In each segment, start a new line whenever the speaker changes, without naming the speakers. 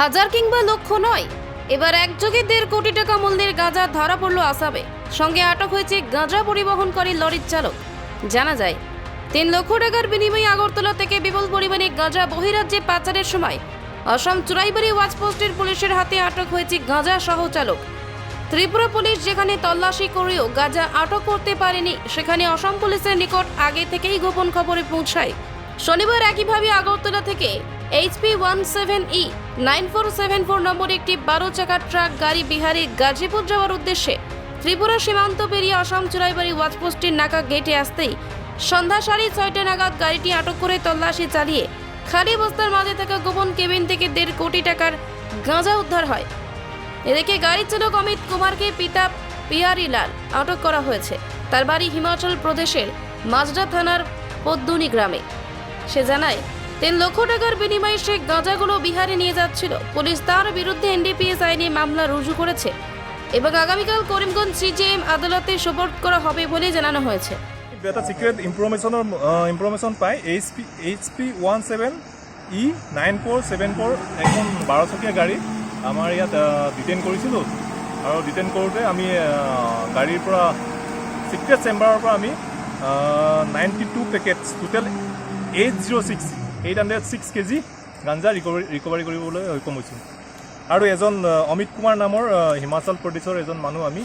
হাজার কিংবা লক্ষ নয়। এবার একযোগে দেড় কোটি টাকা মূল্যের গাঁজা ধরা পড়ল আসামে। সঙ্গে আটক হয়েছে গাঁজা পরিবহনকারী লরির চালক। জানা যায়, তিন লক্ষ টাকার বিনিময়ে আগরতলা থেকে বিপুল পরিমাণে গাঁজা বহিরাজ্যে পাচারের সময় অসম চুরাইবাড়ি ওয়াচপোস্টের পুলিশের হাতে আটক হয়েছে গাঁজা সহ চালক ত্রিপুরা পুলিশ যেখানে তল্লাশি করেও গাঁজা আটক করতে পারেনি, সেখানে অসম পুলিশের নিকট আগে থেকেই গোপন খবরে পৌঁছায়। শনিবার একইভাবে আগরতলা থেকে HP one seven E nine four seven four number একটি বারো চাকার ট্রাক গাড়ি বিহারে গাজীপুর যাওয়ার উদ্দেশ্যে ত্রিপুরা সীমান্ত পেরিয়ে আসাম চুরাইবাড়ি ওয়াচপোস্টের নাকা গেটে আসতেই সন্ধ্যা সাড়ে ছয়টা নাগাদ গাড়িটি আটক করে তল্লাশি চালিয়ে খালি বস্তার মাঝে থাকা গোপন কেবিন থেকে দেড় কোটি টাকার গাঁজা উদ্ধার হয়। এদিকে গাড়ি চালক অমিত কুমারকে পিতা পিয়ারি লাল আটক করা হয়েছে। তার বাড়ি হিমাচল প্রদেশের মাজরা থানার পদ্দুনি গ্রামে। সে জানায় তিন লক্ষ টাকার বিনিময়ে সে গাঁজাগুলো বিহারে নিয়ে যাচ্ছিল। পুলিশ তার বিরুদ্ধে এনডিপিএস আইনে মামলা রুজু করেছে এবং আগামীকাল করিমগঞ্জ সিজিএম আদালতে সোপর্দ করা হবে বলে জানানো হয়েছে।
এটা সিক্রেট ইনফৰমেশ্যনৰ ইনফৰমেশ্যন পাই H P H P one seven E nine four seven four এখন বাৰচকীয়া গাড়ী। আমাৰ ইয়াত ডিটেইন কৰিছিলোঁ। আৰু ডিটেইন কৰোঁতে আমি গাড়ীৰ পৰা চিক্ৰেট চেম্বাৰৰ পৰা আমি ninety two packets total eight zero' six eight hundred six K G গাঞ্জা ৰিকভাৰী ৰিকভাৰী কৰিবলৈ সক্ষম হৈছোঁ। আৰু এজন অমিত কুমাৰ নামৰ হিমাচল প্ৰদেশৰ এজন মানুহ আমি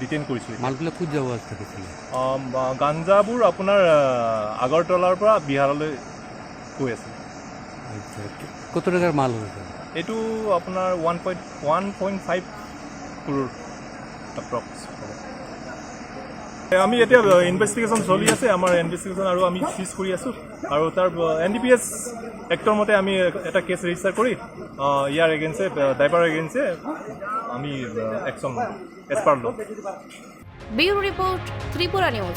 ডিটেইন কৰিছোঁ।
মালগুলো কোন যাব
গাঞ্জাবোৰ আপোনাৰ আগৰতলাৰ পৰা বিহাৰলৈ গৈ আছে।
আচ্ছা কত টাকার মাল হয়েছে
এইটো আপোনাৰ one point one point five approx আমি এতিয়া ইনভেষ্টিগেশ্যন চলি আছে, আমাৰ ইনভেষ্টিগেশ্যন আৰু আমি চিজ কৰি আছোঁ। আৰু তাৰ এন ডি পি এছ এক্টৰ মতে আমি এটা কেছ ৰেজিষ্টাৰ কৰি ইয়াৰ এগেইনষ্টে ড্ৰাইভাৰ এগেইনষ্টে আমি action as per
bureau report Tripura news.